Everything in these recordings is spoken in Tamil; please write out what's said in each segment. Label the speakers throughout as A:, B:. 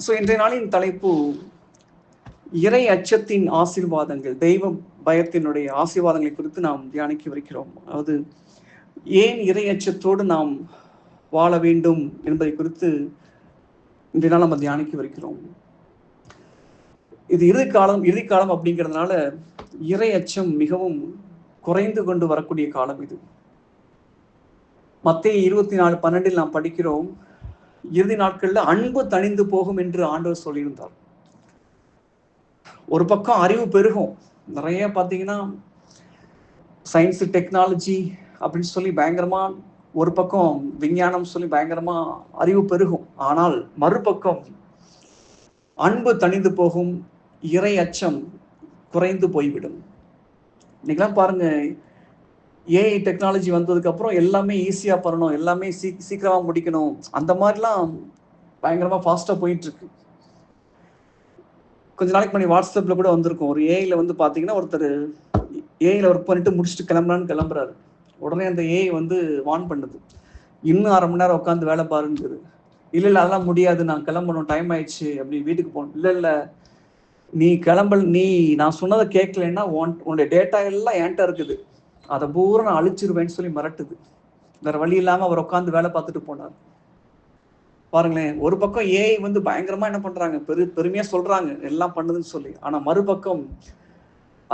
A: ஸோ இன்றைய நாளின் தலைப்பு இறை அச்சத்தின் ஆசீர்வாதங்கள் தெய்வ பயத்தினுடைய ஆசீர்வாதங்களை குறித்து நாம் தியானிக்க வருகிறோம் அதாவது ஏன் இறை அச்சத்தோடு நாம் வாழ வேண்டும் என்பதை குறித்து இன்றைய நாள் நம்ம தியானிக்க வருகிறோம் இது இறுதி காலம் இறுதி காலம் அப்படிங்கிறதுனால இறை அச்சம் மிகவும் குறைந்து கொண்டு வரக்கூடிய காலம் இது. மத்திய இருபத்தி நாலு பன்னெண்டில் நாம் படிக்கிறோம் இறுதி நாட்கள்ல அன்பு தணிந்து போகும் என்று ஆண்டவர் சொல்லியிருந்தார். ஒரு பக்கம் அறிவு பெருகும். நிறைய பார்த்தீங்கன்னா சயின்ஸு டெக்னாலஜி அப்படின்னு சொல்லி பயங்கரமா ஒரு பக்கம் விஞ்ஞானம் சொல்லி பயங்கரமா அறிவு பெருகும். ஆனால் மறுபக்கம் அன்பு தணிந்து போகும் இறை அச்சம் குறைந்து போய்விடும். இன்னைக்கெல்லாம் பாருங்க ஏஐ டெக்னாலஜி வந்ததுக்கப்புறம் எல்லாமே ஈஸியாக பண்ணணும் எல்லாமே சீ சீக்கிரமாக முடிக்கணும். அந்த மாதிரிலாம் பயங்கரமாக ஃபாஸ்ட்டாக போயிட்டுருக்கு. கொஞ்ச நாளைக்கு முன்னாடி வாட்ஸ்அப்பில் கூட வந்திருக்கும். ஒரு ஏஐயில் வந்து பார்த்தீங்கன்னா ஒருத்தர் ஏஐயில் ஒர்க் பண்ணிட்டு முடிச்சுட்டு கிளம்புறான்னு கிளம்புறாரு. உடனே அந்த ஏஐ வந்து வான் பண்ணுது. இன்னும் அரை மணி நேரம் உட்காந்து வேலை பாருங்குது இல்லை இல்லை அதெல்லாம் முடியாது. நான் கிளம்பணும். டைம் ஆயிடுச்சு. அப்படி வீட்டுக்கு போகணும் இல்லை இல்லை. நீ கிளம்பல் நீ நான் சொன்னதை கேட்கலன்னா உன்னுடைய டேட்டா எல்லாம் என்கிட்ட இருக்குது. அதை பூரா நான் அழிச்சிருவேன்னு சொல்லி மிரட்டுது. வேற வழி இல்லாம அவர் உட்காந்து வேலை பார்த்துட்டு போனார். பாருங்களேன் ஒரு பக்கம் ஏஐ வந்து பயங்கரமா என்ன பண்றாங்க? பெரு பெருமையா சொல்றாங்க. எல்லாம் பண்ணுதுன்னு சொல்லி. ஆனா மறுபக்கம்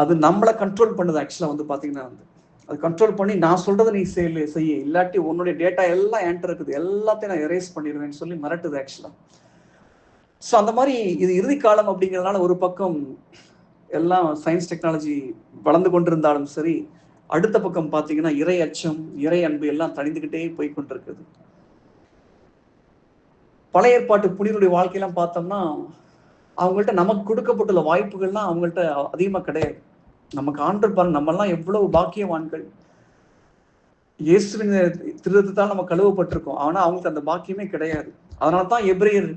A: அது நம்மளை கண்ட்ரோல் பண்ணுது ஆக்சுவலா வந்து பாத்தீங்கன்னா வந்து. அது கண்ட்ரோல் பண்ணி நான் சொல்றதை நீ செய்ய செய்ய. இல்லாட்டி உன்னுடைய டேட்டா எல்லாம் என்கிட்ட இருக்குது. எல்லாத்தையும் நான் எரேஸ் பண்ணிடுவேன்னு சொல்லி மிரட்டுது ஆக்சுவலா ஸோ அந்த மாதிரி இது இறுதி காலம் அப்படிங்கிறதுனால ஒரு பக்கம் எல்லாம் சயின்ஸ் டெக்னாலஜி வளர்ந்து கொண்டிருந்தாலும் சரி அடுத்த பக்கம் பார்த்தீங்கன்னா இறை அச்சம் இறை அன்பு எல்லாம் தணிந்துக்கிட்டே போய் கொண்டிருக்குது பழைய ஏற்பாட்டு புனிதருடைய வாழ்க்கையெல்லாம் பார்த்தோம்னா அவங்கள்ட்ட நமக்கு கொடுக்கப்பட்டுள்ள வாய்ப்புகள்லாம் அவங்கள்ட்ட அதிகமாக கிடையாது. நமக்கு ஆண்டு பாருங்க நம்மெல்லாம் எவ்வளவு பாக்கியவான்கள். இயேசுவின் திருத்தத்தால் நம்ம கழுவப்பட்டிருக்கோம். ஆனால் அவங்களுக்கு அந்த பாக்கியமே கிடையாது. அதனால தான் எப்ரேயர்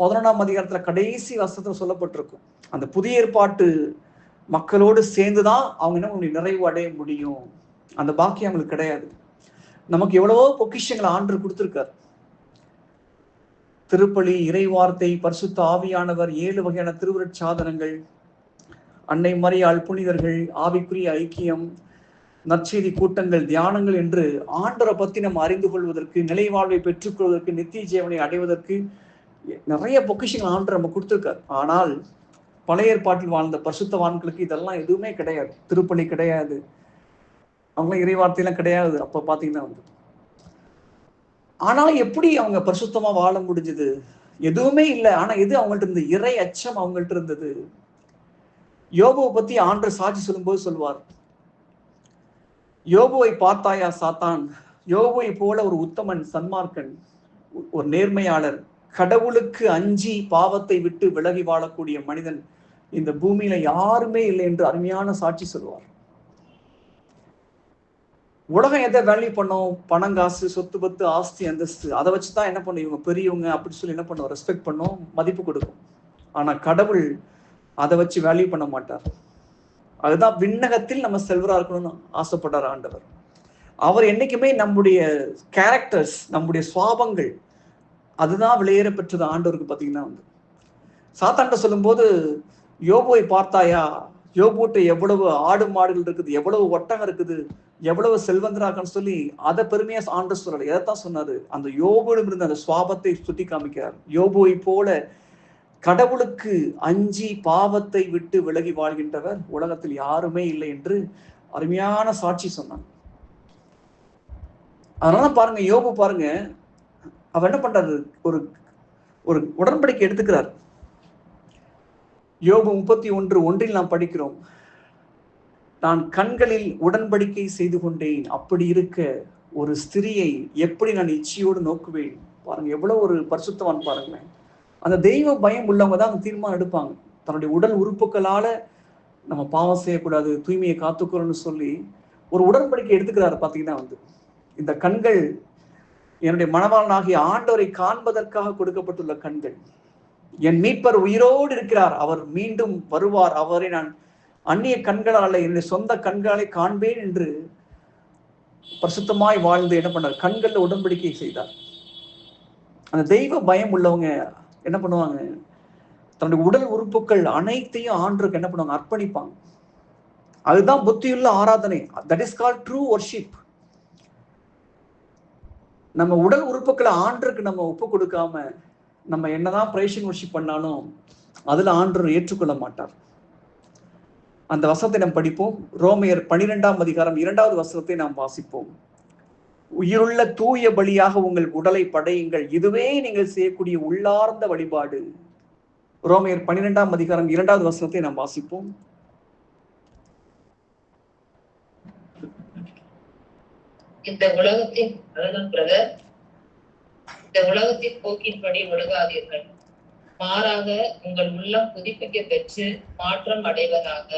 A: பதினொன்றாம் அதிகாரத்தில் கடைசி வசத்தில் சொல்லப்பட்டிருக்கும். அந்த புதிய ஏற்பாட்டு மக்களோடு சேர்ந்து தான் அவங்க என்ன நிறைவு அடைய முடியும். அந்த பாக்கியம் அவங்களுக்கு கிடையாது. நமக்கு எவ்வளவோ பொக்கிஷங்களை ஆண்டு கொடுத்துருக்காரு. திருப்பலி இறைவார்த்தை பரிசுத்த ஆவியானவர் ஏழு வகையான திருவுருட் சாதனங்கள் அன்னை மரியாள் புனிதர்கள் ஆவிக்குரிய ஐக்கியம் நற்செய்தி கூட்டங்கள் தியானங்கள் என்று ஆண்டரை பத்தி நம்ம அறிந்து கொள்வதற்கு நிலை வாழ்வை பெற்றுக்கொள்வதற்கு நித்திய ஜீவனை அடைவதற்கு நிறைய பொக்கிஷங்கள் ஆண்டு நம்ம கொடுத்துருக்காரு. ஆனால் பழைய ஏற்பாட்டில் வாழ்ந்த பரிசுத்தவான்களுக்கு இதெல்லாம் எதுவுமே கிடையாது. திருப்பலி கிடையாது. அவங்களாம் இறைவார்த்தையெல்லாம் கிடையாது. அப்ப பாத்தீங்கன்னா வந்து. ஆனாலும் எப்படி அவங்க பரிசுத்தமா வாழ முடிஞ்சது? எதுவுமே இல்லை. ஆனா எது அவங்கள்ட்ட இருந்தது? இறை அச்சம் அவங்கள்ட்ட இருந்தது. யோபுவை பத்தி ஆண்டு சாட்சி சொல்லும்போது சொல்வார் யோபுவை பார்த்தாயா சாத்தான்? யோபுவை போல ஒரு உத்தமன் சன்மார்க்கன் ஒரு நேர்மையாளர். கடவுளுக்கு அஞ்சி பாவத்தை விட்டு விலகி வாழக்கூடிய மனிதன் இந்த பூமியில யாருமே இல்லை என்று அருமையான சாட்சி சொல்வார் உலகம் எதை வேல்யூ பண்ணோம்? பணம் காசு சொத்து பத்து ஆஸ்தி அந்தஸ்து. அதை வச்சு தான் என்ன பண்ணும்? இவங்க பெரியவங்க அப்படின்னு சொல்லி என்ன பண்ணும்? ரெஸ்பெக்ட் பண்ணும் மதிப்பு கொடுக்கும். ஆனா கடவுள் அதை வச்சு வேல்யூ பண்ண மாட்டார். அதுதான் விண்ணகத்தில் நம்ம செல்வரா இருக்கணும்னு ஆசைப்பட்டார் ஆண்டவர். அவர் என்னைக்குமே நம்முடைய கேரக்டர்ஸ் நம்முடைய சுவாபங்கள் அதுதான் வெளியேற பெற்றது ஆண்டவருக்கு பார்த்தீங்கன்னா வந்து. சாத்தாண்ட சொல்லும்போது யோபுவை பார்த்தாயா? யோபுட்ட எவ்வளவு ஆடு மாடுகள் இருக்குது எவ்வளவு ஒட்டகம் இருக்குது எவ்வளவு செல்வந்தராக்கன்னு சொல்லி அதை பெருமையா ஆண்டு சொல்லலை எதைத்தான் சொன்னாரு? அந்த யோபுடும் இருந்த அந்த சுவாபத்தை சுட்டி காமிக்கிறார். யோபுவை போல கடவுளுக்கு அஞ்சி பாவத்தை விட்டு விலகி வாழ்கின்றவர் உலகத்தில் யாருமே இல்லை என்று அருமையான சாட்சி சொன்னாங்க அதனால பாருங்க யோபு பாருங்க அவர் என்ன பண்றாரு? ஒரு ஒரு உடன்படிக்கை எடுத்துக்கிறார். யோபு முப்பத்தி ஒன்று ஒன்றில் நாம் படிக்கிறோம். நான் கண்களில் உடன்படிக்கை செய்து கொண்டேன். அப்படி இருக்க ஒரு ஸ்திரியை எப்படி நான் இச்சையோடு நோக்குவேன்? பாருங்க எவ்வளவு ஒரு பரிசுத்தவான் பாருங்களேன் அந்த தெய்வ பயம் உள்ளவங்க தான் அந்த தீர்மானம் எடுப்பாங்க. தன்னுடைய உடல் உறுப்புகளால நம்ம பாவம் செய்யக்கூடாது தூய்மையை காத்துக்கிறோம்னு சொல்லி ஒரு உடன்படிக்கை எடுத்துக்கிறாரு பார்த்தீங்கன்னா வந்து. இந்த கண்கள் என்னுடைய மனவாளனாகிய ஆண்டவரை காண்பதற்காக கொடுக்கப்பட்டுள்ள கண்கள். என் மீட்பர் உயிரோடு இருக்கிறார். அவர் மீண்டும் வருவார். அவரை நான் அந்நிய கண்களால் என்னுடைய சொந்த கண்களை காண்பேன் என்று பிரசுத்தமாய் வாழ்ந்து என்ன பண்ணார்? கண்களில் உடன்படிக்கை செய்தார். அந்த தெய்வ பயம் உள்ளவங்க என்ன பண்ணுவாங்க? தன்னுடைய உடல் உறுப்புகள் அனைத்தையும் ஆண்டுக்கு என்ன பண்ணுவாங்க? அர்ப்பணிப்பாங்க. அதுதான் புத்தியுள்ள ஆராதனை. That is call true worship நம்ம உடல் உறுப்புகளை ஆண்டருக்கு நம்ம ஒப்பு கொடுக்காம நம்ம என்னதான் பிரேஷன் ஒர்ஷிப் பண்ணாலும் அதுல ஆண்டர் ஏற்றுக்கொள்ள மாட்டார். அந்த வசனத்தை நாம் படிப்போம். ரோமையர் பனிரெண்டாம் அதிகாரம் இரண்டாவது வசனத்தை நாம் வாசிப்போம். உயிருள்ள தூய பலியாக உங்கள் உடலை படையுங்கள். இதுவே நீங்கள் செய்யக்கூடிய உள்ளார்ந்த வழிபாடு. ரோமையர் பனிரெண்டாம் அதிகாரம் இரண்டாவது வசனத்தை நாம் வாசிப்போம்.
B: இந்த உலகத்தின் அதுதான் பிரதர். இந்த உலகத்தின் போக்கின்படி ஒழுகாதீர்கள். மாறாக உங்கள் உள்ளம் புதுப்பிக்க பெற்று மாற்றம் அடைவதாக.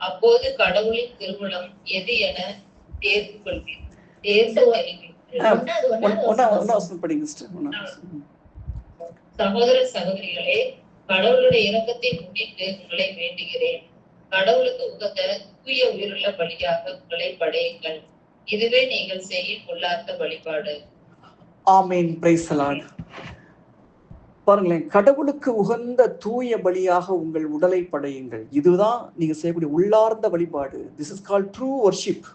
B: அப்போது கடவுளின் திருவுளம் எது என தேர்ந்து
A: ஒண்ணா
C: வசனம்.
B: சகோதர சகோதரிகளே கடவுளுடைய இரக்கத்தை முன்னிட்டு உங்களை வேண்டுகிறேன். கடவுளுக்கு உகந்த தூய உயிருள்ள பலியாக உங்களை படையுங்கள். இதுவே நீங்கள் செய்யும் உள்ளார்த்த வழிபாடு.
A: ஆமீன். பிரைஸ் பாருங்களேன் கடவுளுக்கு உகந்த தூய பலியாக உங்கள் உடலை படையுங்கள். இதுதான் நீங்க செய்யக்கூடிய உள்ளார்ந்த வழிபாடு. This is call true worship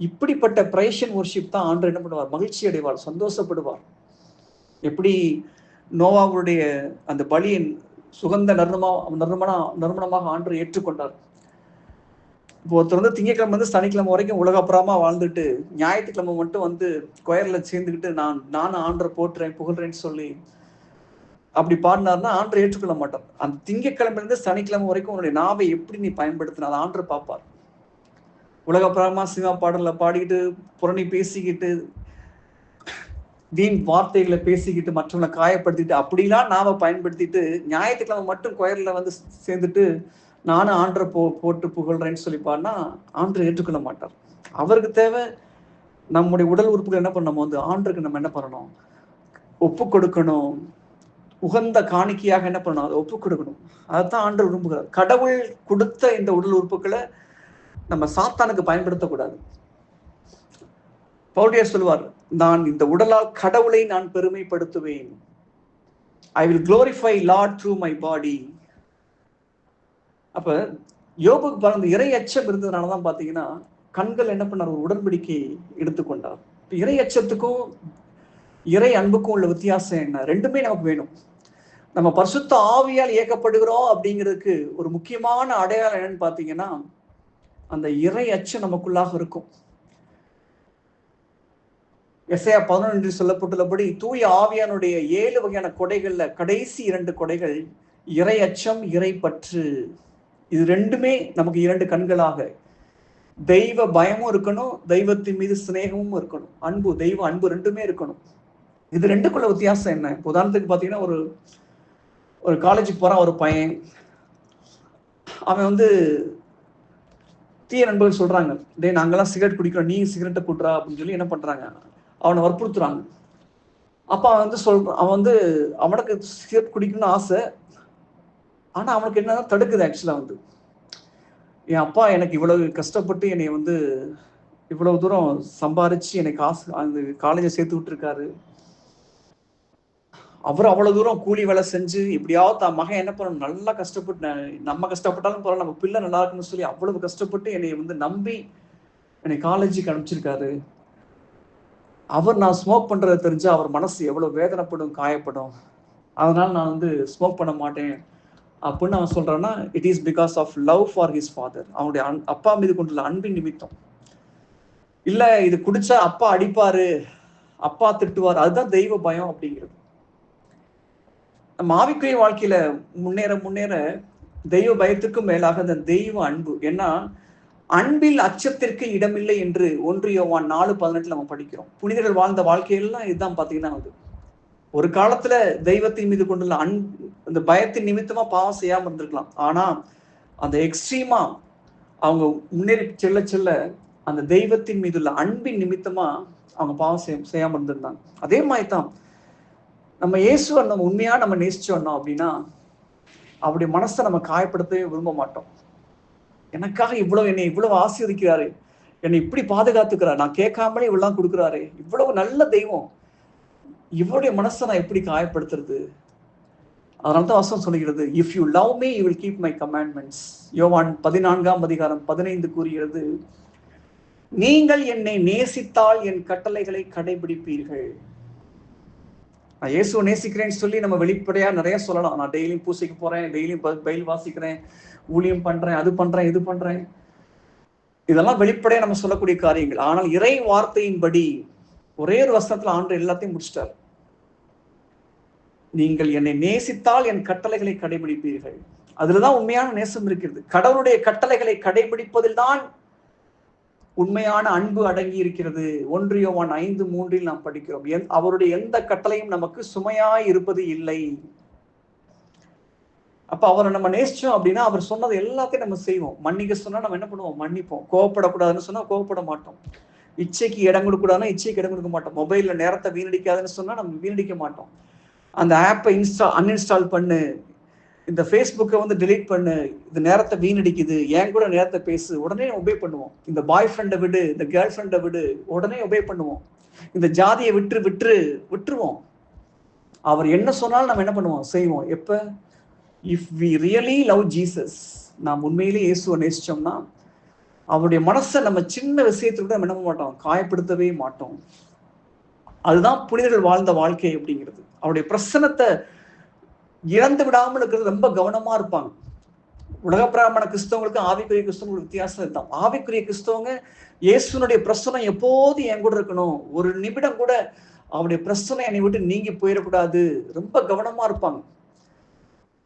A: இப்படிப்பட்ட பிரைஷன் ஒர்ஷிப் தான் ஆண்டு என்ன பண்ணுவார்? மகிழ்ச்சி அடைவார் சந்தோஷப்படுவார். எப்படி நோவாவுடைய அந்த பலியின் சுகந்த நறுமணமா நறுமணா நறுமணமாக ஆண்டு ஏற்றுக்கொண்டார். இப்போ ஒருத்தர் வந்து திங்கக்கிழமை வந்து சனிக்கிழமை வரைக்கும் உலகப்புறமா வாழ்ந்துட்டு ஞாயிற்றுக்கிழமை மட்டும் வந்து கொயர்ல சேர்ந்துக்கிட்டு நான் நானும் ஆண்டரை போட்டுறேன் புகழ்றேன்னு சொல்லி அப்படி பாடினார்னா ஆண்டரை ஏற்றுக்கொள்ள மாட்டார். அந்த திங்கக்கிழமையிலிருந்து சனிக்கிழமை வரைக்கும் உன்னுடைய நாவை எப்படி நீ பயன்படுத்தின அதை ஆண்டரை பார்ப்பார். உலகப்புறமா சினிமா பாடலில் பாடிக்கிட்டு புரணி பேசிக்கிட்டு வீண் வார்த்தைகளை பேசிக்கிட்டு மற்றவங்களை காயப்படுத்திட்டு அப்படிலாம் நாவை பயன்படுத்திட்டு ஞாயிற்றுக்கிழமை மட்டும் கொயர்ல வந்து சேர்ந்துட்டு நானும் ஆண்டரை போ போட்டு புகழ்றேன்னு சொல்லி பாடினா ஆண்டரை ஏற்றுக்கொள்ள மாட்டார். அவருக்கு தேவை நம்முடைய உடல் உறுப்புகள் என்ன பண்ண வந்து ஆண்டருக்கு நம்ம என்ன பண்ணணும்? ஒப்பு கொடுக்கணும். உகந்த காணிக்கையாக என்ன பண்ணணும்? அதை ஒப்பு கொடுக்கணும். அதைத்தான் ஆண்டர் விரும்புகிறார். கடவுள் கொடுத்த இந்த உடல் உறுப்புகளை நம்ம சாத்தானுக்கு பயன்படுத்தக்கூடாது. பவுலியர் சொல்வார் நான் இந்த உடலால் கடவுளை நான் பெருமைப்படுத்துவேன். I will glorify lord through my body அப்ப யோபுக்கு பிறந்த இறை அச்சம் இருந்ததுனால தான் பாத்தீங்கன்னா கண்கள் என்ன பண்ணார்? ஒரு உடன்படிக்கை எடுத்துக்கொண்டார். இப்ப இறை அச்சத்துக்கும் இறை அன்புக்கும் உள்ள வித்தியாசம் என்ன? ரெண்டுமே நமக்கு வேணும். நம்ம பரிசுத்த ஆவியால் இயக்கப்படுகிறோம் அப்படிங்கிறதுக்கு ஒரு முக்கியமான அடையாளம் என்னன்னு பாத்தீங்கன்னா அந்த இறை அச்சம் நமக்குள்ளாக இருக்கும். எஸ்ஐயா பதினொன்று சொல்லப்பட்டுள்ளபடி தூய ஆவியானுடைய ஏழு வகையான கொடைகள்ல கடைசி இரண்டு கொடைகள் இறை அச்சம் இறை பற்று. இது ரெண்டுமே நமக்கு இரண்டு கண்களாக. தெய்வ பயமும் இருக்கணும் தெய்வத்தின் மீது சிநேகமும் இருக்கணும். அன்பு தெய்வ அன்பு ரெண்டுமே இருக்கணும். இது ரெண்டுக்குள்ள வித்தியாசம் என்ன? உதாரணத்துக்கு பார்த்தீங்கன்னா ஒரு ஒரு காலேஜுக்கு போகிறான் ஒரு பையன். அவன் வந்து தீய நண்பர்கள் சொல்கிறாங்க டே நாங்களாம் சிகரெட் குடிக்கிறோம் நீ சிகரெட்டை குட்றா அப்படின்னு சொல்லி என்ன பண்ணுறாங்க அவனை வற்புறுத்துறாங்க. அப்போ அவன் வந்து சொல்கிறான் அவன் வந்து அவனுக்கு சிகரெட் குடிக்கணும்னு ஆசை ஆனால் அவனுக்கு என்ன தடுக்குது ஆக்சுவலாக வந்து. என் அப்பா எனக்கு இவ்வளவு கஷ்டப்பட்டு என்னை வந்து இவ்வளவு தூரம் சம்பாரிச்சு என்னை காசு அந்த காலேஜை சேர்த்து விட்டுருக்காரு. அவர் அவ்வளவு தூரம் கூலி வேலை செஞ்சு எப்படியாவது தான் மகன் என்ன பண்ணணும் நல்லா கஷ்டப்பட்டு நம்ம கஷ்டப்பட்டாலும் பரவாயில்ல நம்ம பிள்ளை நல்லா இருக்குன்னு சொல்லி அவ்வளவு கஷ்டப்பட்டு என்னை வந்து நம்பி என்னை காலேஜுக்கு அனுப்பிச்சிருக்காரு. அவர் நான் ஸ்மோக் பண்ணுறத தெரிஞ்சு அவர் மனசு எவ்வளவு வேதனைப்படும் காயப்படும். அதனால நான் வந்து ஸ்மோக் பண்ண மாட்டேன். அப்படின்னு அவன் சொல்றான்னா it is because of love for his father அவனுடைய அன்- அப்பா மீது கொண்டுள்ள அன்பின் நிமித்தம். இல்ல இது குடிச்சா அப்பா அடிப்பாரு அப்பா திட்டுவார் அதுதான் தெய்வ பயம் அப்படிங்கிறது. நம்ம ஆவிக்குரிய வாழ்க்கையில முன்னேற முன்னேற தெய்வ பயத்துக்கும் மேலாக அந்த தெய்வ அன்பு. ஏன்னா அன்பில் அச்சத்திற்கு இடமில்லை என்று ஒன்று யோவான் நாலு பதினெட்டுல நம்ம படிக்கிறோம். புனிதர்கள் வாழ்ந்த வாழ்க்கையெல்லாம் இதுதான் பாத்தீங்கன்னா அது. ஒரு காலத்துல தெய்வத்தின் மீது கொண்டுள்ள அன் அந்த பயத்தின் நிமித்தமா பாவம் செய்யாம இருந்திருக்கலாம். ஆனா அந்த எக்ஸ்ட்ரீமா அவங்க முன்னேறி செல்ல செல்ல அந்த தெய்வத்தின் மீது உள்ள அன்பின் நிமித்தமா அவங்க பாவம் செய்ய செய்யாம இருந்திருந்தாங்க. அதே மாதிரி தான் நம்ம இயேசுவை நம்ம உண்மையா நம்ம நேசிச்சோம்னோ அப்படின்னா அவருடைய மனசை நம்ம காயப்படுத்தவே விரும்ப மாட்டோம். எனக்காக இவ்வளவு என்னை இவ்வளவு ஆசீர்வதிக்கிறாரு. என்னை இப்படி பாதுகாத்துக்கிறார். நான் கேட்காமலே இவ்வளவு கொடுக்குறாரு. இவ்வளவு நல்ல தெய்வம். இவருடைய மனசை நான் எப்படி காயப்படுத்துறது? அதனால தான் வசனம் சொல்லுகிறது if you love me you will keep my commandments யோவான் பதினான்காம் அதிகாரம் பதினைந்து கூறுகிறது நீங்கள் என்னை நேசித்தால் என் கட்டளைகளை கடைபிடிப்பீர்கள். நான் இயேசுவை நேசிக்கிறேன்னு சொல்லி நம்ம வெளிப்படையாக நிறைய சொல்லலாம். நான் டெய்லியும் பூசைக்கு போகிறேன் டெய்லியும் பயில் வாசிக்கிறேன் ஊழியம் பண்ணுறேன் அது பண்ணுறேன் இது பண்ணுறேன் இதெல்லாம் வெளிப்படையாக நம்ம சொல்லக்கூடிய காரியங்கள். ஆனால் இறை வார்த்தையின்படி ஒரே ஒரு வருஷத்தில் ஆண்டு எல்லாத்தையும் முடிச்சிட்டார். நீங்கள் என்னை நேசித்தால் என் கட்டளைகளை கடைபிடிப்பீர்கள். அதுலதான் உண்மையான நேசம் இருக்கிறது. கடவுளுடைய கட்டளைகளை கடைபிடிப்பதில் தான் உண்மையான அன்பு அடங்கி இருக்கிறது. ஒன்றியவான் ஐந்து மூன்றில் நாம் படிக்கிறோம். எந்- அவருடைய எந்த கட்டளையும் நமக்கு சுமையாய் இருப்பது இல்லை. அப்ப அவரை நம்ம நேசிச்சோம் அப்படின்னா அவர் சொன்னது எல்லாத்தையும் நம்ம செய்வோம். மன்னிக்க சொன்னா நம்ம என்ன பண்ணுவோம்? மன்னிப்போம். கோவப்படக்கூடாதுன்னு சொன்னா கோவப்பட மாட்டோம். இச்சைக்கு இடம் கொடுக்கூடாதுன்னா இச்சைக்கு இடம் கொடுக்க மாட்டோம். மொபைல்ல நேரத்தை வீணடிக்காதுன்னு சொன்னா நம்ம வீணடிக்க மாட்டோம். அந்த ஆப்பை இன்ஸ்டால் அன்இன்ஸ்டால் பண்ணு. இந்த ஃபேஸ்புக்கை வந்து டிலீட் பண்ணு. இந்த நேரத்தை வீணடிக்குது. என் கூட நேரத்தை பேசு. உடனே ஒபே பண்ணுவோம். இந்த பாய் ஃப்ரெண்டை விடு. இந்த கேர்ள் ஃப்ரெண்டை விடு. உடனே ஒபே பண்ணுவோம். இந்த ஜாதியை விட்டு விட்டு விட்டுருவோம். அவர் என்ன சொன்னாலும் நம்ம என்ன பண்ணுவோம்? செய்வோம். எப்போ? If we really love Jesus நாம் உண்மையிலே இயேசுவை நேசிச்சோம்னா அவருடைய மனசை நம்ம சின்ன விஷயத்துல கூட நம்ம என்ன பண்ண மாட்டோம்? காயப்படுத்தவே மாட்டோம். அதுதான் புனிதர்கள் வாழ்ந்த வாழ்க்கை அப்படிங்கிறது. அவருடைய பிரசனத்தை இழந்து விடாமல் இருக்கிறது ரொம்ப கவனமா இருப்பாங்க. உலக பிராமண கிறிஸ்தவங்களுக்கு ஆவிக்குரிய கிறிஸ்தவங்களுக்கு வித்தியாசம் இதுதான். ஆவிக்குரிய கிறிஸ்தவங்க இயேசுனுடைய பிரசனம் எப்போது என் கூட இருக்கணும். ஒரு நிமிடம் கூட அவருடைய பிரசனம் என்னை விட்டு நீங்கி போயிடக்கூடாது. ரொம்ப கவனமா இருப்பாங்க.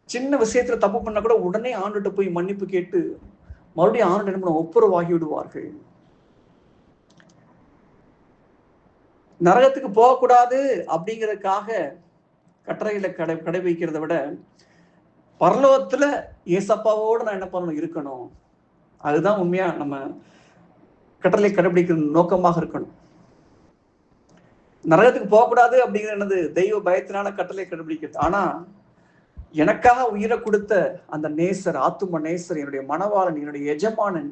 A: சின்ன விஷயத்துல தப்பு பண்ணா கூட உடனே ஆண்டுகிட்ட போய் மன்னிப்பு கேட்டு மறுபடியும் ஆண்டு என்ன பண்ண ஒப்புரவாகி விடுவார்கள். நரகத்துக்கு போகக்கூடாது அப்படிங்கிறதுக்காக கட்டளைகளை கடை கடைபிடிக்கிறத விட பரலோகத்துல ஏசப்பாவோடு நான் என்ன பண்ணணும் இருக்கணும். அதுதான் உண்மையா நம்ம கட்டளை கடைபிடிக்கிற நோக்கமாக இருக்கணும். நரகத்துக்கு போகக்கூடாது அப்படிங்கிறது எனது தெய்வ பயத்தினால கட்டளை கடைபிடிக்கிறது. ஆனா எனக்காக உயிரை கொடுத்த அந்த நேசர் ஆத்தும நேசர் என்னுடைய மணவாளன் என்னுடைய எஜமானன்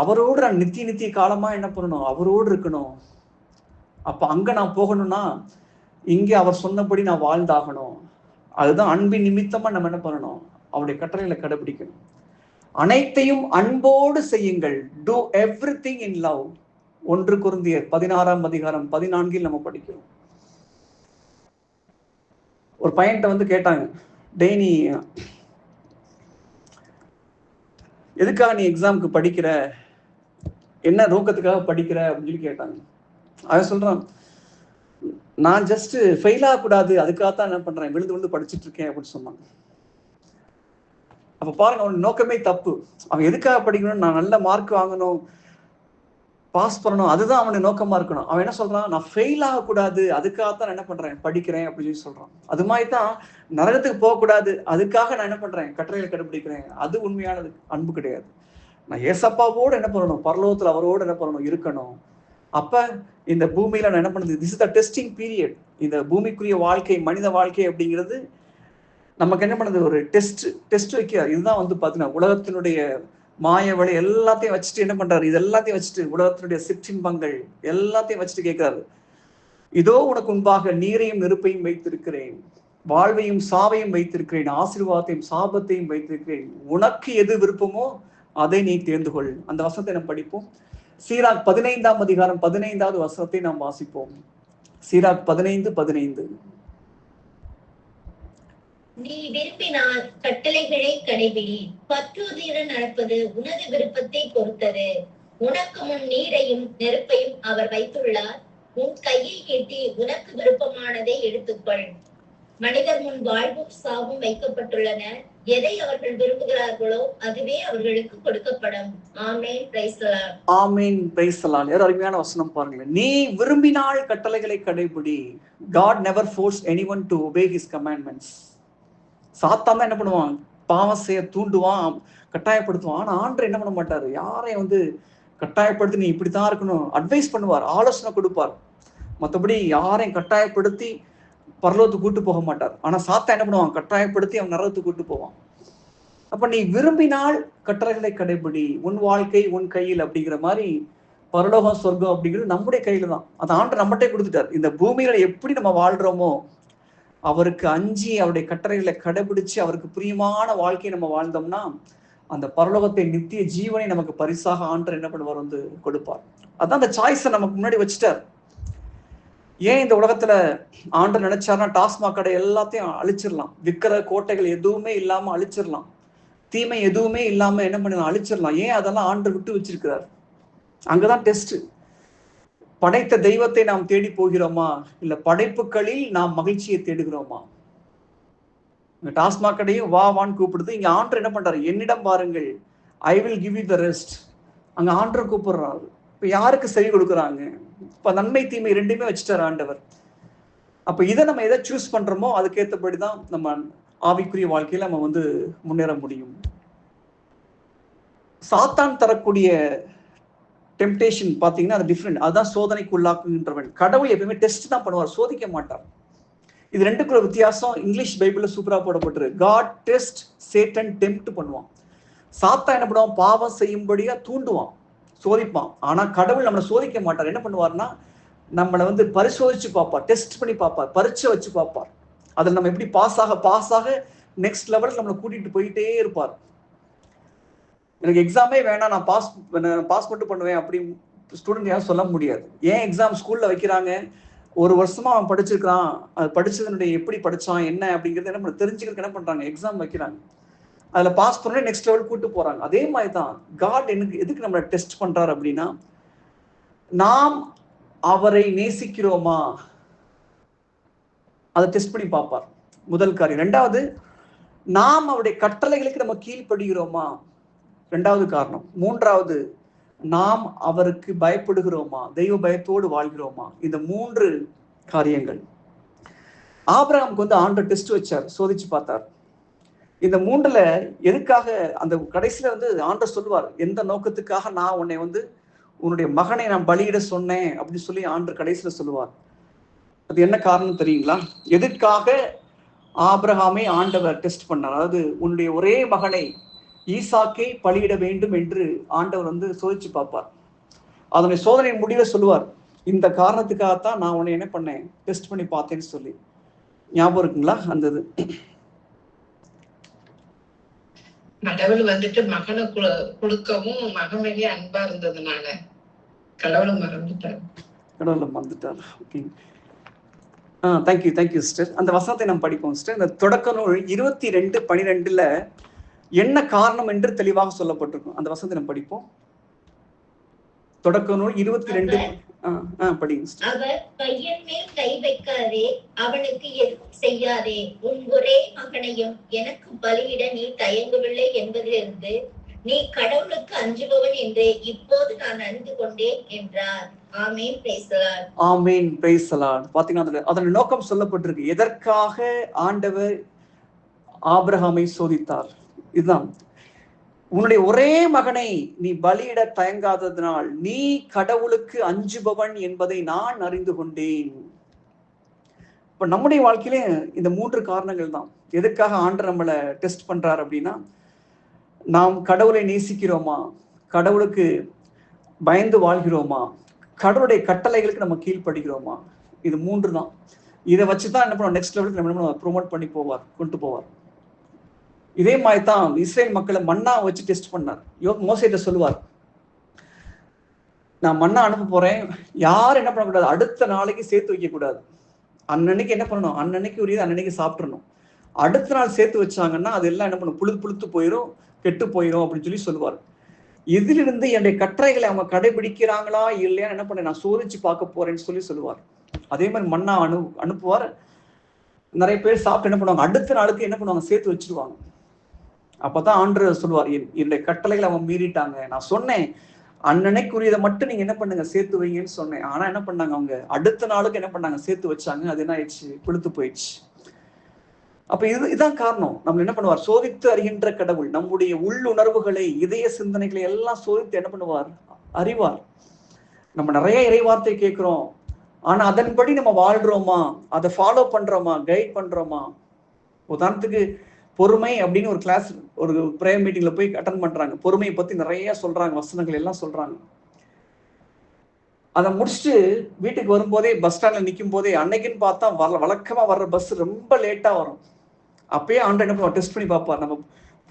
A: அவரோடு நான் நித்திய நித்திய காலமா என்ன பண்ணணும்? அவரோடு இருக்கணும். அப்போ அங்கே நான் போகணும்னா இங்கே அவர் சொன்னபடி நான் வாழ்ந்தாகணும். அதுதான் அன்பின் நிமித்தமாக நம்ம என்ன பண்ணணும்? அவருடைய கட்டளைகளை கடைபிடிக்கணும். அனைத்தையும் அன்போடு செய்யுங்கள். Do everything in love ஒன்று குருந்தியர் பதினாறாம் அதிகாரம் பதினான்கில் நம்ம படிக்கிறோம். ஒரு பையன்கிட்ட வந்து கேட்டாங்க டேய் நீ எதுக்காக நீ எக்ஸாமுக்கு படிக்கிற? என்ன நோக்கத்துக்காக படிக்கிற? அப்படின்னு சொல்லி கேட்டாங்க. அவன் சொல்றான் நான் ஜஸ்ட் ஃபெயில் ஆகக்கூடாது அதுக்காக தான் என்ன பண்றேன் விழுந்து விழுந்து படிச்சுட்டு இருக்கேன் அப்படின்னு சொன்னான். அப்ப பாருங்க அவன் நோக்கமே தப்பு. அவன் எதுக்காக படிக்கணும் நான் நல்ல மார்க் வாங்கணும் பாஸ் பண்ணணும் அதுதான் அவனுடைய நோக்கமா இருக்கணும். அவன் என்ன சொல்றான் நான் ஃபெயில் ஆகக்கூடாது அதுக்காக தான் நான் என்ன பண்றேன் படிக்கிறேன் அப்படின்னு சொல்லி சொல்றான். அது மாதிரி தான் நரகத்துக்கு போகக்கூடாது அதுக்காக நான் என்ன பண்றேன் கட்டளைகளை கடைபிடிக்கிறேன். அது உண்மையானது அன்பு கிடையாது. நான் ஏசப்பாவோடு என்ன பண்ணணும் பரலோகத்தில் அவரோடு என்ன பண்ணணும் இருக்கணும். அப்ப இந்த பூமியில நான் என்ன பண்ணுது this is the testing period இந்த பூமிக்குரிய வாழ்க்கை மனித வாழ்க்கை அப்படிங்கிறது நமக்கு என்ன பண்ணுது? ஒரு டெஸ்ட் டெஸ்ட் வைக்கிறார் இதுதான் வந்து பாத்தீங்கன்னா உலகத்தினுடைய மாய வழி எல்லாத்தையும் வச்சுட்டு என்ன பண்றாரு? இது எல்லாத்தையும் வச்சுட்டு உலகத்தினுடைய சிற்றின்பங்கள் எல்லாத்தையும் வச்சுட்டு கேட்கிறாரு. இதோ உனக்கு முன்பாக நீரையும் நெருப்பையும் வைத்திருக்கிறேன் வாழ்வையும் சாவையும் வைத்திருக்கிறேன் ஆசீர்வாதத்தையும் சாபத்தையும் வைத்திருக்கிறேன். உனக்கு எது விருப்பமோ அதை நீ தேர்ந்து கொள். அந்த வசனத்தை நம்ம படிப்போம். சீராக் பதினைந்தாம் அதிகாரம் பதினைந்தாவது வசனத்தை நாம் வாசிப்போம். சீராக் பதினைந்து பதினைந்து.
C: நீ விரும்பினால் கட்டளைகளை கடைபிடி. பற்றுதியுடன் நடப்பது உனது விருப்பத்தை பொறுத்தது. உனக்கு முன் நீரையும் நெருப்பையும் அவர் வைத்துள்ளார். உன் கையை நீட்டி உனக்கு விருப்பமானதை எடுத்துக்கொள். மனிதர் முன் வாழ்வும் சாவும் வைக்கப்பட்டுள்ளன எதை அவர்கள் விரும்புகிறார்களோ அதுவே அவர்களுக்கு கொடுக்கப்படும். ஆமேன். பிரைஸ்லான்
A: ஆமீன். பிரைஸ்லான் யார் அருமையான வசனம் பாருங்களேன். நீ விரும்பினால் கட்டளைகளை கடைபிடி. God never force any one to obey his commandments சாத்தாம என்ன பண்ணுவான்? பாவம் செய்ய தூண்டுவான் கட்டாயப்படுத்துவான். ஆனா ஆண்டர் என்ன பண்ண மாட்டாரு? யாரையும் வந்து கட்டாயப்படுத்தி நீ இப்படித்தான் இருக்கணும். அட்வைஸ் பண்ணுவார் ஆலோசனை கொடுப்பார். மற்றபடி யாரையும் கட்டாயப்படுத்தி பரலோகத்துக்கு கூட்டு போக மாட்டார். ஆனா சாத்தா என்ன பண்ணுவான்? கட்டாயப்படுத்தி அவன் நரகத்துக்கு கூட்டு போவான். அப்ப நீ விரும்பினால் கட்டளைகளை கடைபிடி. உன் வாழ்க்கை உன் கையில் அப்படிங்கிற மாதிரி பரலோகம் சொர்க்கம் அப்படிங்கிறது நம்முடைய கையில தான். அது ஆண்டு நம்மகிட்டே கொடுத்துட்டார். இந்த பூமியில எப்படி நம்ம வாழ்றோமோ அவருக்கு அஞ்சி அவருடைய கட்டளைகளை கடைபிடிச்சு அவருக்கு பிரியமான வாழ்க்கையை நம்ம வாழ்ந்தோம்னா அந்த பரலோகத்தை நித்திய ஜீவனை நமக்கு பரிசாக ஆண்டர் என்ன பண்ணுவார் வந்து கொடுப்பார். அதான் அந்த சாய்ஸை நமக்கு முன்னாடி வச்சுட்டார். ஏன் இந்த உலகத்துல ஆண்டு நினைச்சாருன்னா டாஸ்மாக் கடை எல்லாத்தையும் அழிச்சிடலாம். விற்கிற கோட்டைகள் எதுவுமே இல்லாம அழிச்சிடலாம். தீமை எதுவுமே இல்லாம என்ன பண்ணலாம் அழிச்சிடலாம். ஏன் அதெல்லாம் ஆண்டு விட்டு வச்சிருக்கிறார்? அங்கதான் டெஸ்ட் படைத்த தெய்வத்தை நாம் தேடி போகிறோமா? இல்ல படைப்புகளில் நாம் மகிழ்ச்சியை தேடுகிறோமா? டாஸ்மாக் கடையும் வா வான்னு கூப்பிடுது. இங்க ஆண்டர் என்ன பண்றாரு? என்னிடம் பாருங்கள் I will give you the rest அங்க ஆண்டர் கூப்பிடுறாரு. இப்ப யாருக்கு செவி கொடுக்குறாங்க? இப்போ நன்மை தீமை ரெண்டுமே வச்சுட்டார் ஆண்டவர். அப்போ இதை நம்ம எதை சூஸ் பண்ணுறோமோ அதுக்கேற்றபடி தான் நம்ம ஆவிக்குரிய வாழ்க்கையில் நம்ம வந்து முன்னேற முடியும். சாத்தான் தரக்கூடிய டெம்டேஷன் பார்த்தீங்கன்னா அது டிஃப்ரெண்ட் அதுதான் சோதனைக்கு உள்ளாக்குகின்றவன். கடவுள் எப்பயுமே டெஸ்ட் தான் பண்ணுவார் சோதிக்க மாட்டார். இது ரெண்டுக்குள்ள வித்தியாசம். இங்கிலீஷ் பைபிளில் சூப்பராக போடப்பட்டிருக்கு. காட் டெஸ்ட் சேட்டன் டெம்ப்ட் பண்ணுவான். சாத்தா என்ன பண்ணுவான்? பாவம் செய்யும்படியாக தூண்டுவான். சோதிப்பான். ஆனா கடவுள் நம்மளை சோதிக்க மாட்டார். என்ன பண்ணுவார்னா நம்மளை வந்து பரிசோதிச்சு பார்ப்பார். டெஸ்ட் பண்ணி பார்ப்பார். பரீட்சை வச்சு பார்ப்பார். அதில் நம்ம எப்படி பாஸ் ஆக பாஸ் ஆக நெக்ஸ்ட் லெவலுக்கு நம்மளை கூட்டிட்டு போயிட்டே இருப்பார். எனக்கு எக்ஸாமே வேணாம். நான் பாஸ் பாஸ் மட்டும் பண்ணுவேன் அப்படி ஸ்டூடெண்ட் யாரும் சொல்ல முடியாது. ஏன் எக்ஸாம் ஸ்கூலில் வைக்கிறாங்க? ஒரு வருஷமா அவன் படிச்சிருக்கான் அது படிச்சதனுடைய எப்படி படிச்சான்? என்ன அப்படிங்கிறது என்ன பண்ண தெரிஞ்சுக்கிறதுக்கு என்ன பண்றாங்க? எக்ஸாம் வைக்கிறாங்க. அதுல பாஸ் பண்ணி நெக்ஸ்ட் லெவல் கூட்டு போறாங்க. அதே மாதிரி தான் காட் எனக்கு எதுக்கு நம்மளை டெஸ்ட் பண்றாரு அப்படின்னா நாம் அவரை நேசிக்கிறோமா? அதை டெஸ்ட் பண்ணி பார்ப்பார். முதல் காரியம். ரெண்டாவது நாம் அவருடைய கட்டளைகளுக்கு நம்ம கீழ்ப்படுகிறோமா? ரெண்டாவது காரணம். மூன்றாவது நாம் அவருக்கு பயப்படுகிறோமா? தெய்வ பயத்தோடு வாழ்கிறோமா? இந்த மூன்று காரியங்கள். ஆபிரகாமுக்கு வந்து ஆண்டு டெஸ்ட் வச்சார். சோதிச்சு பார்த்தார். இந்த மூன்றுல எதுக்காக அந்த கடைசியில வந்து ஆண்டர் சொல்லுவார் எந்த நோக்கத்துக்காக நான் உன்னை வந்து உன்னுடைய மகனை நான் பலியிட சொன்னேன்? அப்படின்னு சொல்லி ஆண்டர் கடைசியில சொல்லுவார். அது என்ன காரணம் தெரியுங்களா? எதற்காக ஆபிரஹாமை ஆண்டவர் டெஸ்ட் பண்ணார்? அதாவது உன்னுடைய ஒரே மகனை ஈசாக்கை பலியிட வேண்டும் என்று ஆண்டவர் வந்து சோதிச்சு பார்ப்பார். அதனுடைய சோதனை முடிவை சொல்லுவார். இந்த காரணத்துக்காகத்தான் நான் உன்னை என்ன பண்ணேன்? டெஸ்ட் பண்ணி பார்த்தேன்னு சொல்லி. ஞாபகம் இருக்குங்களா அந்த இது?
B: கடவுள் வந்துட்டு மகனை கொடுக்கவும் மகன் அன்பா இருந்ததுனால கடவுளை மறந்துட்டார்.
A: கடவுளை மறந்துட்டார். Okay ah thank you thank you sister அந்த வசனத்தை நம்ம படிப்போம் சிஸ்டர் இந்த தொடக்க நூல் இருபத்தி ரெண்டு பனிரெண்டுல என்ன காரணம் என்று தெளிவாக சொல்லப்பட்டிருக்கும். அந்த வசனத்தை நம்ம படிப்போம். தொடக்க நூல் இருபத்தி ரெண்டு
C: அவர் பையன் மேல் கை வைக்காதே அவனுக்கு எதுவும் செய்யாதே. உன் ஒரே மகனையும் எனக்கு பலியிட நீ தயங்கவில்லை என்பதிலிருந்து நீ கடவுளுக்கு அஞ்சுபவன் என்று இப்போது நான் அறிந்து கொண்டேன் என்றார். ஆமேன்
A: அலாட் பாத்தீங்கன்னா அதன் நோக்கம் சொல்லப்பட்டிருக்கு. எதற்காக ஆண்டவர் ஆபிரகாமை சோதித்தார்? இதுதான். உன்னுடைய ஒரே மகனை நீ பலியிட தயங்காததினால் நீ கடவுளுக்கு அஞ்சுபவன் என்பதை நான் அறிந்து கொண்டேன். இப்ப நம்முடைய வாழ்க்கையில இந்த மூன்று காரணங்கள் தான். எதுக்காக ஆண்டு நம்மளை டெஸ்ட் பண்றார் அப்படின்னா நாம் கடவுளை நேசிக்கிறோமா? கடவுளுக்கு பயந்து வாழ்கிறோமா? கடவுளுடைய கட்டளைகளுக்கு நம்ம கீழ்ப்படுகிறோமா? இது மூன்று தான். இதை வச்சு தான் என்ன பண்ணுவோம்? நெக்ஸ்ட் லெவலுக்கு நம்ம என்ன ப்ரொமோட் பண்ணி போவார் கொண்டு போவார். இதே மாதிரி தான் இஸ்ரேல் மக்களை மண்ணா வச்சு டெஸ்ட் பண்ணார். யோ மோசிட்ட சொல்லுவார். நான் மண்ணா அனுப்ப போறேன். யாரும் என்ன பண்ணக்கூடாது அடுத்த நாளைக்கு சேர்த்து வைக்கக்கூடாது அன்னன்னைக்கு என்ன பண்ணணும்? அன்னன்னைக்கு உரியது அன்னன்னைக்கு சாப்பிட்றணும் அடுத்த நாள் சேர்த்து வச்சாங்கன்னா அது எல்லாம் என்ன பண்ணும்? புழுத்து புழுத்து போயிடும் கெட்டு போயிடும் அப்படின்னு சொல்லி சொல்லுவார். இதிலிருந்து என்னுடைய கட்டளைகளை அவங்க கடைபிடிக்கிறாங்களா இல்லையான்னு என்ன பண்ண நான் சோதிச்சு பார்க்க போறேன்னு சொல்லி சொல்லுவார். அதே மாதிரி மண்ணா அனு அனுப்புவார். நிறைய பேர் சாப்பிட்டு என்ன பண்ணுவாங்க? அடுத்த நாளுக்கு என்ன பண்ணுவாங்க? சேர்த்து வச்சிருவாங்க. அப்பதான் ஆண்டு சொல்லுவார் என்னுடைய கட்டளைகளை அவன் மீறிட்டாங்க. நான் சொன்னேன். அன்னன்னைக்குரியதை மட்டும் நீங்க என்ன பண்ணுங்க? சேர்த்து வைங்கன்னு சொன்னேன். ஆனா என்ன பண்ணாங்க அவங்க? அடுத்த நாளுக்கு என்ன பண்ணாங்க? சேர்த்து வச்சாங்க. அது என்ன ஆயிடுச்சு? கொளுத்து போயிடுச்சு. அப்ப இது இதான் காரணம். நம்ம என்ன பண்ணுவார்? சோதித்து அறிகின்ற கடவுள் நம்முடைய உள்ளுணர்வுகளை இதய சிந்தனைகளை எல்லாம் சோதித்து என்ன பண்ணுவார்? அறிவார். நம்ம நிறைய இறைவார்த்தை கேட்கிறோம். ஆனா அதன்படி நம்ம வாழ்றோமா? அதை ஃபாலோ பண்றோமா? கைட் பண்றோமா? உதாரணத்துக்கு பொறுமை அப்படின்னு ஒரு கிளாஸ் ஒரு ப்ரேயர் மீட்டிங்ல போய் அட்டன் பண்றாங்க. பொறுமையை பத்தி நிறைய சொல்றாங்க வசனங்கள் எல்லாம் சொல்றாங்க. அதை முடிச்சுட்டு வீட்டுக்கு வரும்போதே பஸ் ஸ்டாண்ட்ல நிற்கும் போதே அன்னைக்குன்னு பார்த்தா வர வழக்கமா வர்ற பஸ் ரொம்ப லேட்டா வரும். அப்பயே ஆண்டு என்ன பண்ணுவோம் டெஸ்ட் பண்ணி பார்ப்பார். நம்ம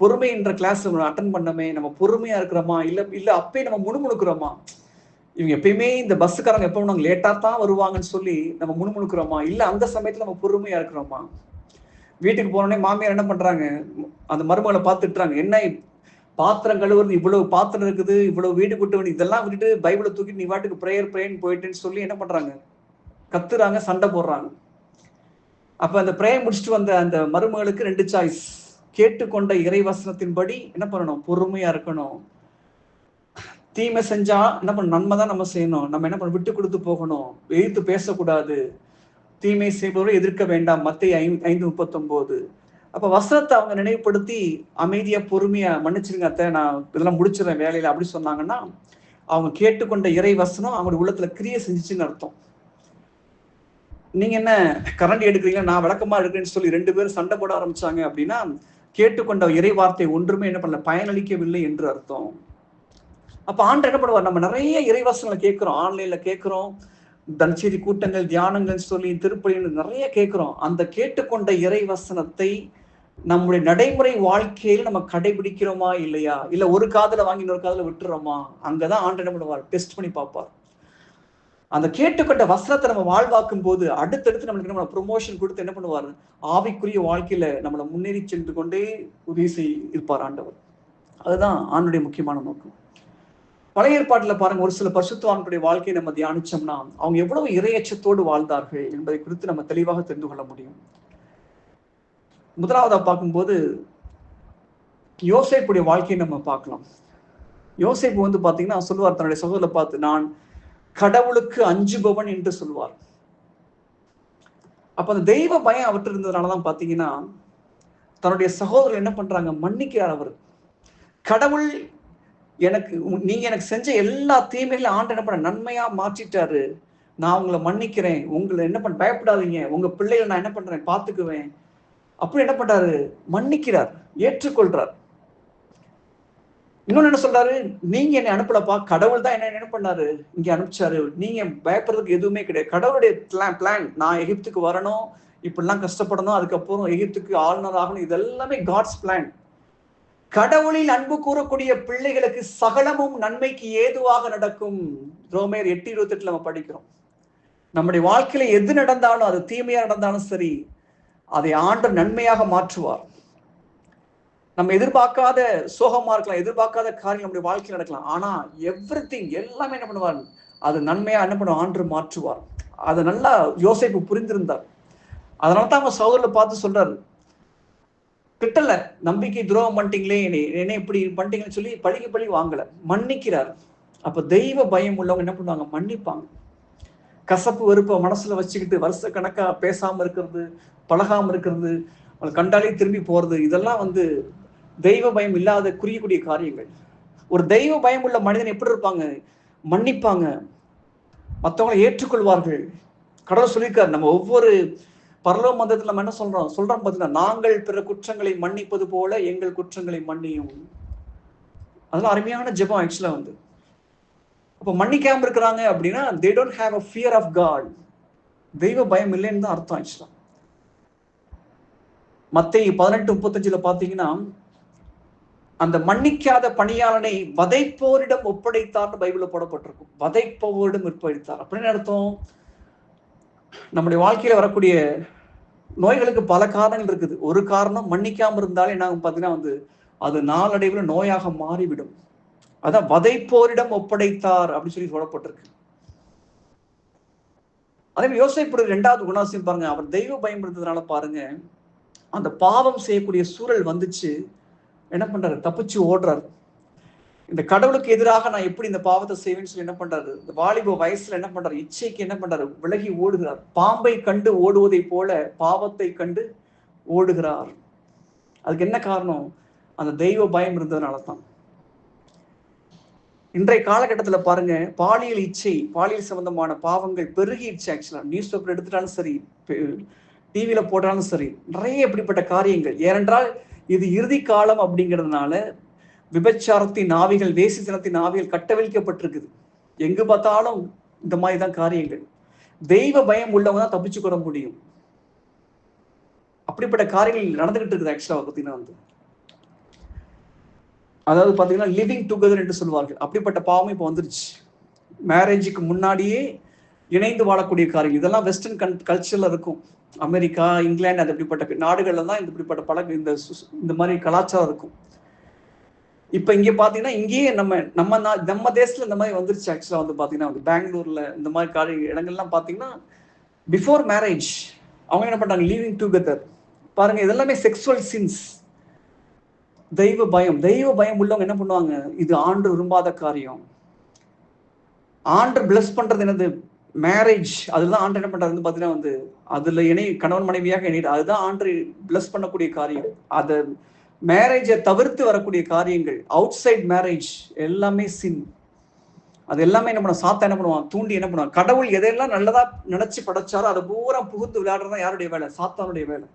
A: பொறுமைன்ற கிளாஸ் அட்டன் பண்ணமே நம்ம பொறுமையா இருக்கிறோமா? இல்ல இல்ல அப்பயே நம்ம முணுமுணுக்கிறோமா? இவங்க எப்பயுமே இந்த பஸ்ஸுக்காரங்க எப்போ நாங்கள் லேட்டாக தான் வருவாங்கன்னு சொல்லி நம்ம முணுமுணுக்கிறோமா? இல்லை அந்த சமயத்தில் நம்ம பொறுமையா இருக்கிறோமா? வீட்டுக்கு போனோடனே மாமியார் என்ன பண்றாங்க? அந்த மருமகளை பார்த்துட்டுறாங்க. என்ன பாத்திரம் கழுவுறது இவ்வளவு பாத்திரம் இருக்குது இவ்வளவு வீடு கூட்டு வேண்டி இதெல்லாம் விட்டுட்டு பைபிளை தூக்கி நீ வாட்டுக்கு ப்ரேயர் ப்ரேயர்னு போயிட்டுன்னு சொல்லி என்ன பண்றாங்க? கத்துறாங்க சண்டை போடுறாங்க. அப்ப அந்த ப்ரேயர் முடிச்சுட்டு வந்த அந்த மருமகளுக்கு ரெண்டு சாய்ஸ் கேட்டுக்கொண்ட இறைவசனத்தின்படி என்ன பண்ணணும்? பொறுமையா இருக்கணும். தீமை செஞ்சா என்ன பண்ண நன்மை தான் நம்ம செய்யணும். நம்ம என்ன பண்ண விட்டு கொடுத்து போகணும். எதிர்த்து பேசக்கூடாது. தீமை செய்பவரை எதிர்க்க வேண்டாம். மத்திய ஐந்து முப்பத்தொம்போது. அப்ப வசனத்தை அவங்க நினைவுபடுத்தி அமைதியா பொறுமையா மன்னிச்சிருங்க அத்தை நான் இதெல்லாம் முடிச்சிடறேன் வேலையில அப்படி சொன்னாங்கன்னா அவங்க கேட்டுக்கொண்ட இறை வசனம் அவங்களுடைய உள்ளத்துல கிரிய செஞ்சிச்சுன்னு அர்த்தம். நீங்க என்ன கரண்ட் எடுக்கிறீங்க நான் விளக்கமா எடுக்கிறேன்னு சொல்லி ரெண்டு பேரும் சண்டை போட ஆரம்பிச்சாங்க அப்படின்னா கேட்டுக்கொண்ட இறை வார்த்தை ஒன்றுமே என்ன பண்ணல பயனளிக்கவில்லை என்று அர்த்தம். அப்ப ஆண்டு என்ன பண்ணுவார்? நம்ம நிறைய இறைவாசங்களை கேட்கிறோம். ஆன்லைன்ல கேட்கிறோம். தனச்சேரி கூட்டங்கள் தியானங்கள் சொல்லி திருப்பலின்னு நிறைய கேட்குறோம். அந்த கேட்டுக்கொண்ட இறைவசனத்தை நம்முடைய நடைமுறை வாழ்க்கையில் நம்ம கடைபிடிக்கிறோமா இல்லையா? இல்ல ஒரு காதல வாங்கி இன்னொரு காதல விட்டுறோமா? அங்கதான் ஆண்டு என்ன பண்ணுவார் டெஸ்ட் பண்ணி பார்ப்பார். அந்த கேட்டுக்கொண்ட வசனத்தை நம்ம வாழ்வாக்கும் போது அடுத்தடுத்து நம்மளுக்கு நம்மளை ப்ரொமோஷன் கொடுத்து என்ன பண்ணுவார்? ஆவிக்குரிய வாழ்க்கையில நம்மளை முன்னேறி சென்று கொண்டே உதவி செய் இருப்பார் ஆண்டவர். அதுதான் ஆண்டுடைய முக்கியமான நோக்கம். பழைய ஏற்பாட்டில் பாருங்க ஒரு சில பரிசுத்தவான்களுடைய வாழ்க்கையை நம்ம தியானிச்சோம்னா அவங்க எவ்வளவு இரையச்சத்தோடு வாழ்ந்தார்கள் என்பதை குறித்து நம்ம தெளிவாக தெரிந்து கொள்ள முடியும். முதலாவதா பார்க்கும்போது யோசைப்புடைய வாழ்க்கையை நம்ம பார்க்கலாம். யோசைப்பு வந்து பார்த்தீங்கன்னா சொல்லுவார் தன்னுடைய சகோதர பார்த்து நான் கடவுளுக்கு அஞ்சுபவன் என்று சொல்லுவார். அப்ப அந்த தெய்வ பயம் அவற்று இருந்ததுனாலதான் பாத்தீங்கன்னா தன்னுடைய சகோதரர் என்ன பண்றாங்க? மன்னிக்கிறார் அவர். கடவுள் எனக்கு நீங்க எனக்கு செஞ்ச எல்லா தீமைகளையும் ஆண்டு என்ன பண்ண நன்மையா மாற்றிட்டாரு. நான் உங்களை மன்னிக்கிறேன். உங்களை என்ன பண்ண பயப்படாதீங்க. உங்க பிள்ளைகளை நான் என்ன பண்றேன்? பாத்துக்குவேன் அப்படி என்ன பண்றாரு? மன்னிக்கிறார். ஏற்றுக்கொள்றார். இன்னொன்னு என்ன சொல்றாரு? நீங்க என்னை அனுப்பலப்பா. கடவுள் தான் என்ன என்ன பண்ணாரு? இங்க அனுப்பிச்சாரு. நீங்க பயப்படுறதுக்கு எதுவுமே கிடையாது. கடவுளுடைய பிளான் பிளான் நான் எகிப்துக்கு வரணும். இப்படிலாம் கஷ்டப்படணும். அதுக்கப்புறம் எகிப்துக்கு ஆளுநர் ஆகணும் இதெல்லாமே காட்ஸ் பிளான் கடவுளில் அன்பு கூறக்கூடிய பிள்ளைகளுக்கு சகலமும் நன்மைக்கு ஏதுவாக நடக்கும். ரோமேர் எட்டு இருபத்தி எட்டுல நம்ம படிக்கிறோம். நம்முடைய வாழ்க்கையில எது நடந்தாலும் அது தீமையா நடந்தாலும் சரி அதை ஆண்டு நன்மையாக மாற்றுவார். நம்ம எதிர்பார்க்காத சோகமா இருக்கலாம் எதிர்பார்க்காத காரியம் நம்முடைய வாழ்க்கையில் நடக்கலாம். ஆனா எவ்ரி திங் எல்லாமே என்ன பண்ணுவார்? அது நன்மையா என்ன பண்ணுவோம் ஆண்டு மாற்றுவார். அதை நல்லா யோசிப்பு புரிந்திருந்தார். அதனால தான் அவங்க சகோதரில் பார்த்து சொல்றாரு. திட்டல நம்பிக்கை துரோகம் பண்ணிட்டீங்களே என்ன இப்படி பண்ணிட்டீங்கன்னு சொல்லி பழிக்கு பழி வாங்கல. மன்னிக்கிறார். அப்ப தெய்வ பயம் உள்ளவங்க என்ன பண்ணுவாங்க? மன்னிப்பாங்க. கசப்பு வெறுப்பை மனசுல வச்சுக்கிட்டு வருஷ கணக்கா பேசாம இருக்கிறது பழகாம இருக்கிறது அவளை கண்டாலே திரும்பி போறது இதெல்லாம் வந்து தெய்வ பயம் இல்லாத குறியக்கூடிய காரியங்கள். ஒரு தெய்வ பயம் உள்ள மனிதன் எப்படி இருப்பாங்க? மன்னிப்பாங்க. மற்றவங்களை ஏற்றுக்கொள்வார்கள். கடவுள் சொல்லியிருக்காரு நம்ம ஒவ்வொரு பரலோக மந்தத்தில் நம்ம என்ன சொல்றோம்? சொல்றோம் பார்த்தீங்கன்னா நாங்கள் பிற குற்றங்களை மன்னிப்பது போல எங்கள் குற்றங்களை மன்னியும். அதெல்லாம் அருமையான ஜெபம் ஆக்சுவலா வந்து. அப்ப மன்னிக்காம இருக்கிறாங்க அப்படின்னா they don't have a fear of God தெய்வ பயம் இல்லைன்னு தான் அர்த்தம் ஆக்சுவலா மத்திய பதினெட்டு முப்பத்தஞ்சுல பாத்தீங்கன்னா அந்த மன்னிக்காத பணியாளனை வதைப்போரிடம் ஒப்படைத்தார்னு பைபிள்ல போடப்பட்டிருக்கும். வதைப்போரிடம் ஒப்படைத்தார். அப்படின்னு அர்த்தம்? நம்முடைய வாழ்க்கையில வரக்கூடிய நோய்களுக்கு பல காரணங்கள் இருக்குது. ஒரு காரணம் மன்னிக்காம இருந்தாலே என்ன பார்த்தீங்கன்னா வந்து அது நாளடைவில் நோயாக மாறிவிடும். அதான் வதைப்போரிடம் ஒப்படைத்தார் அப்படின்னு சொல்லி சொல்லப்பட்டிருக்கு. அதே மாதிரி யோசிப்புடைய ரெண்டாவது குணாசியம் பாருங்க. அவர் தெய்வ பயம் இருந்ததுனால பாருங்க அந்த பாவம் செய்யக்கூடிய சூழல் வந்துச்சு. என்ன பண்றாரு? தப்பிச்சு ஓடுறாரு. இந்த கடவுளுக்கு எதிராக நான் எப்படி இந்த பாவத்தை செய்வேன்னு சொல்லி என்ன பண்றாரு? இந்த வாலிப வயசுல என்ன பண்றாரு? இச்சைக்கு என்ன பண்றாரு? விலகி ஓடுகிறார். பாம்பை கண்டு ஓடுவதை போல பாவத்தை கண்டு ஓடுகிறார். அதுக்கு என்ன காரணம்? அந்த தெய்வ பயம் இருந்ததுனால தான் இன்றைய காலகட்டத்துல பாருங்க பாலியல் இச்சை பாலியல் சம்பந்தமான பாவங்கள் பெருகிடுச்சு ஆக்சுவலா நியூஸ் பேப்பர் எடுத்துட்டாலும் சரி டிவியில போட்டாலும் சரி நிறைய இப்படிப்பட்ட காரியங்கள். ஏனென்றால் இது இறுதி காலம் அப்படிங்கிறதுனால விபச்சாரத்தின் ஆவிகள் வேசித்தனத்தின் ஆவிகள் கட்டவிழ்க்கப்பட்டிருக்குது. எங்கு பார்த்தாலும் இந்த மாதிரி தான் காரியங்கள். தெய்வ பயம் உள்ளவங்க தான் தப்பிச்சு கொள்ள முடியும். அப்படிப்பட்ட காரியங்கள் நடந்துகிட்டு இருக்குது ஆக்சுவலாக பார்த்தீங்கன்னா வந்து. அதாவது பார்த்தீங்கன்னா லிவிங் டுகெதர் என்று சொல்வார்கள். அப்படிப்பட்ட பாவம் இப்போ வந்துருச்சு. மேரேஜுக்கு முன்னாடியே இணைந்து வாழக்கூடிய காரியம். இதெல்லாம் வெஸ்டர்ன் கன் கல்ச்சரில் இருக்கும். அமெரிக்கா இங்கிலாந்து அது இப்படிப்பட்ட நாடுகள்ல தான் இந்த இப்படிப்பட்ட பழக்கம் இந்த இந்த மாதிரி கலாச்சாரம் இருக்கும். இப்போ இங்கே பார்த்தீங்கன்னா இங்கேயே நம்ம நம்ம நம்ம தேசத்துல இந்த மாதிரி வந்துருச்சு ஆக்சுவலாக வந்து பார்த்தீங்கன்னா வந்து பெங்களூர்ல இந்த மாதிரி காரிய இடங்கள்லாம் பார்த்தீங்கன்னா பிஃபோர் மேரேஜ் அவங்க என்ன பண்றாங்க? லீவிங் டுகெதர் பாருங்க இதெல்லாமே செக்ஸுவல் சின்ஸ் தெய்வ பயம். தெய்வ பயம் உள்ளவங்க என்ன பண்ணுவாங்க? இது ஆண்டு விரும்பாத காரியம். ஆண்டு பிளஸ் பண்றது என்னது? மேரேஜ் அதுதான் ஆண்டு என்ன பண்றாரு? வந்து பாத்தீங்கன்னா வந்து அதுல இணை கணவன் மனைவியாக இணைது அதுதான் ஆண்டு பிளஸ் பண்ணக்கூடிய காரியம். அதை மேரேஜை தவிர்த்து வரக்கூடிய காரியங்கள் அவுட் சைட் மேரேஜ் எல்லாமே சின் அது எல்லாமே என்ன பண்ணுவோம் சாத்தா என்ன பண்ணுவான்? தூண்டி என்ன பண்ணுவான்? கடவுள் எதையெல்லாம் நல்லதா நினைச்சு படைச்சாரோ அதை பூரா புகுந்து விளையாடுறதா தான் யாருடைய வேலை? சாத்தானுடைய வேலை.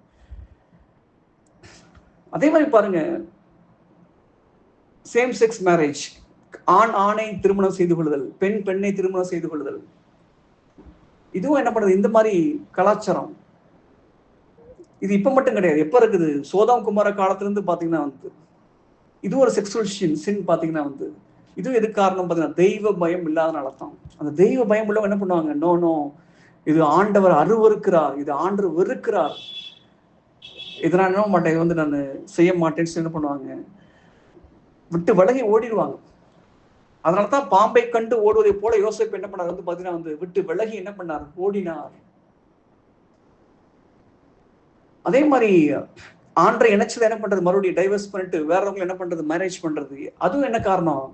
A: அதே மாதிரி பாருங்க. சேம் செக்ஸ் மேரேஜ் ஆண் ஆணை திருமணம் செய்து கொள்ளுதல் பெண் பெண்ணை திருமணம் செய்து கொள்ளுதல். இதுவும் என்ன பண்ணுது? இந்த மாதிரி கலாச்சாரம். இது இப்போ மட்டும் கிடையாது. எப்போ இருக்குது? சோதாம் குமார காலத்திலேருந்து பார்த்தீங்கன்னா வந்து இது ஒரு செக்ஸுவல் ஷின் சின் பார்த்தீங்கன்னா வந்து இதுவும் எதுக்கு காரணம் பார்த்தீங்கன்னா தெய்வ பயம் இல்லாதனால தான். அந்த தெய்வ பயம் உள்ளவங்க என்ன பண்ணுவாங்க? நோ நோ இது ஆண்டவர் அருவருக்கிறார் இது ஆண்டவர் வெறுக்கிறார். இதனால் என்ன மாட்டேன் இது வந்து நான் செய்ய மாட்டேன்னு என்ன பண்ணுவாங்க? விட்டு விலகி ஓடிடுவாங்க. அதனால தான் பாம்பை கண்டு ஓடுவதை போல யோசிப்பு என்ன பண்ணார்? வந்து பார்த்தீங்கன்னா வந்து விட்டு விலகி என்ன பண்ணார்? ஓடினார். அதே மாதிரி ஆண்டரை இணைச்சது என்ன பண்றது? மறுபடியும் டைவர்ஸ் பண்ணிட்டு வேறவங்களை என்ன பண்றது? மேரேஜ் பண்றது. அதுவும் என்ன காரணம்?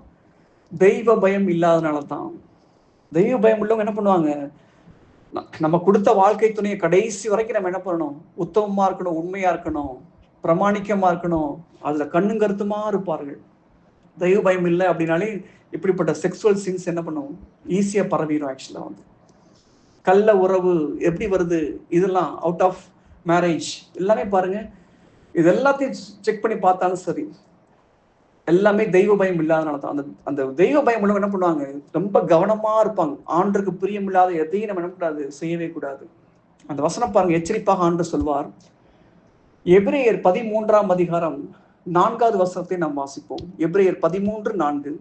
A: தெய்வ பயம் இல்லாதனால தான். தெய்வ பயம் உள்ளவங்க என்ன பண்ணுவாங்க? நம்ம கொடுத்த வாழ்க்கை துணையை கடைசி வரைக்கும் நம்ம என்ன பண்ணணும்? உத்தமமா இருக்கணும் உண்மையா இருக்கணும் பிரமாணிக்கமா இருக்கணும். அதுல கண்ணும் கருத்துமா இருப்பார்கள். தெய்வ பயம் இல்லை அப்படின்னாலே இப்படிப்பட்ட செக்ஸுவல் சின்ஸ் என்ன பண்ணும்? ஈஸியா பரவிடும் ஆக்சுவலா வந்து. கள்ள உறவு எப்படி வருது? இதெல்லாம் அவுட் ஆஃப் மேரேஜ் எல்லாமே பாருங்க. இது எல்லாத்தையும் செக் பண்ணி பார்த்தாலும் சரி எல்லாமே தெய்வ பயம் இல்லாதனால தான். அந்த அந்த தெய்வ பயம் உள்ளவங்க என்ன பண்ணுவாங்க? ரொம்ப கவனமா இருப்பாங்க. ஆண்டுக்கு பிரியம் இல்லாத எதையும் நம்ம என்ன கூடாது செய்யவே கூடாது. அந்த வசனம் பாருங்க எச்சரிப்பாக ஆண்டு சொல்வார். எப்ரேயர் பதிமூன்றாம் அதிகாரம் நான்காவது வசனத்தை நாம் வாசிப்போம். எப்ரேயர் பதிமூன்று நான்கு.